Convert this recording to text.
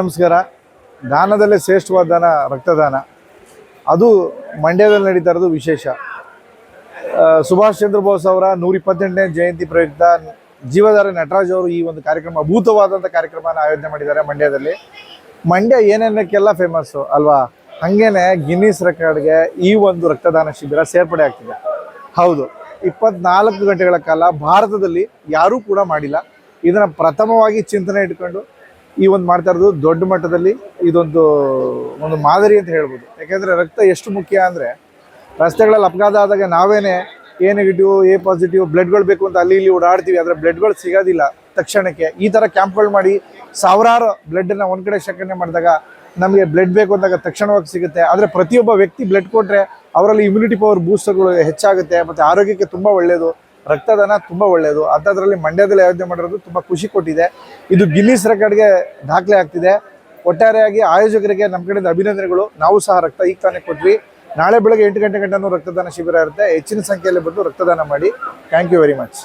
ನಮಸ್ಕಾರ. ದಾನದಲ್ಲೇ ಶ್ರೇಷ್ಠವಾದ ದಾನ, ರಕ್ತದಾನ. ಅದು ಮಂಡ್ಯದಲ್ಲಿ ನಡೀತಾ ಇರೋದು ವಿಶೇಷ. ಸುಭಾಷ್ ಚಂದ್ರ ಬೋಸ್ ಅವರ ನೂರ ಇಪ್ಪತ್ತೆಂಟನೇ ಜಯಂತಿ ಪ್ರಯುಕ್ತ ಜೀವಧಾರ ನಟರಾಜ್ ಅವರು ಈ ಒಂದು ಕಾರ್ಯಕ್ರಮ ಅಭೂತವಾದಂಥ ಕಾರ್ಯಕ್ರಮನ ಆಯೋಜನೆ ಮಾಡಿದ್ದಾರೆ ಮಂಡ್ಯದಲ್ಲಿ. ಮಂಡ್ಯ ಏನೇನಕ್ಕೆಲ್ಲ ಫೇಮಸ್ಸು ಅಲ್ವಾ? ಹಾಗೇನೆ ಗಿನ್ನಿಸ್ ರೆಕಾರ್ಡ್ಗೆ ಈ ಒಂದು ರಕ್ತದಾನ ಶಿಬಿರ ಸೇರ್ಪಡೆ ಆಗ್ತಿದೆ. ಹೌದು, ಇಪ್ಪತ್ನಾಲ್ಕು ಗಂಟೆಗಳ ಕಾಲ ಭಾರತದಲ್ಲಿ ಯಾರೂ ಕೂಡ ಮಾಡಿಲ್ಲ. ಇದನ್ನ ಪ್ರಥಮವಾಗಿ ಚಿಂತನೆ ಇಟ್ಕೊಂಡು ಈ ಒಂದು ಮಾಡ್ತಾ ಇರೋದು ದೊಡ್ಡ ಮಟ್ಟದಲ್ಲಿ ಇದೊಂದು ಒಂದು ಮಾದರಿ ಅಂತ ಹೇಳ್ಬೋದು. ಯಾಕೆಂದರೆ ರಕ್ತ ಎಷ್ಟು ಮುಖ್ಯ ಅಂದರೆ ರಸ್ತೆಗಳಲ್ಲಿ ಅಪಘಾತ ಆದಾಗ ನಾವೇನೆ ಎ ನೆಗೆಟಿವ್ ಎ ಪಾಸಿಟಿವ್ ಬ್ಲಡ್ಗಳು ಬೇಕು ಅಂತ ಅಲ್ಲಿ ಇಲ್ಲಿ ಓಡಾಡ್ತೀವಿ. ಆದರೆ ಬ್ಲಡ್ಗಳು ಸಿಗೋದಿಲ್ಲ ತಕ್ಷಣಕ್ಕೆ. ಈ ಥರ ಕ್ಯಾಂಪ್ಗಳು ಮಾಡಿ ಸಾವಿರಾರು ಬ್ಲಡ್ಡನ್ನು ಒಂದು ಕಡೆ ಶೇಖರಣೆ ಮಾಡಿದಾಗ ನಮಗೆ ಬ್ಲಡ್ ಬೇಕು ಅಂದಾಗ ತಕ್ಷಣವಾಗಿ ಸಿಗುತ್ತೆ. ಆದರೆ ಪ್ರತಿಯೊಬ್ಬ ವ್ಯಕ್ತಿ ಬ್ಲಡ್ ಕೊಟ್ಟರೆ ಅವರಲ್ಲಿ ಇಮ್ಯುನಿಟಿ ಪವರ್ ಬೂಸ್ಟರ್ಗಳು ಹೆಚ್ಚಾಗುತ್ತೆ, ಮತ್ತು ಆರೋಗ್ಯಕ್ಕೆ ತುಂಬ ಒಳ್ಳೆಯದು ರಕ್ತದಾನ ತುಂಬ ಒಳ್ಳೆಯದು ಅಂಥದ್ರಲ್ಲಿ ಮಂಡ್ಯದಲ್ಲಿ ಆಯೋಜನೆ ಮಾಡಿರೋದು ತುಂಬ ಖುಷಿ ಕೊಟ್ಟಿದೆ. ಇದು ಗಿನ್ನಿಸ್ ರೆಕಾರ್ಡ್ಗೆ ದಾಖಲೆ ಆಗ್ತಿದೆ. ಒಟ್ಟಾರೆಯಾಗಿ ಆಯೋಜಕರಿಗೆ ನಮ್ಮ ಕಡೆಯಿಂದ ಅಭಿನಂದನೆಗಳು. ನಾವು ಸಹ ರಕ್ತ ಈಗ ತಾನೇ ಕೊಟ್ವಿ. ನಾಳೆ ಬೆಳಗ್ಗೆ ಎಂಟು ಗಂಟೆ ಗಂಟೆನೂ ರಕ್ತದಾನ ಶಿಬಿರ ಇರುತ್ತೆ. ಹೆಚ್ಚಿನ ಸಂಖ್ಯೆಯಲ್ಲಿ ಬಂದು ರಕ್ತದಾನ ಮಾಡಿ. Thank you very much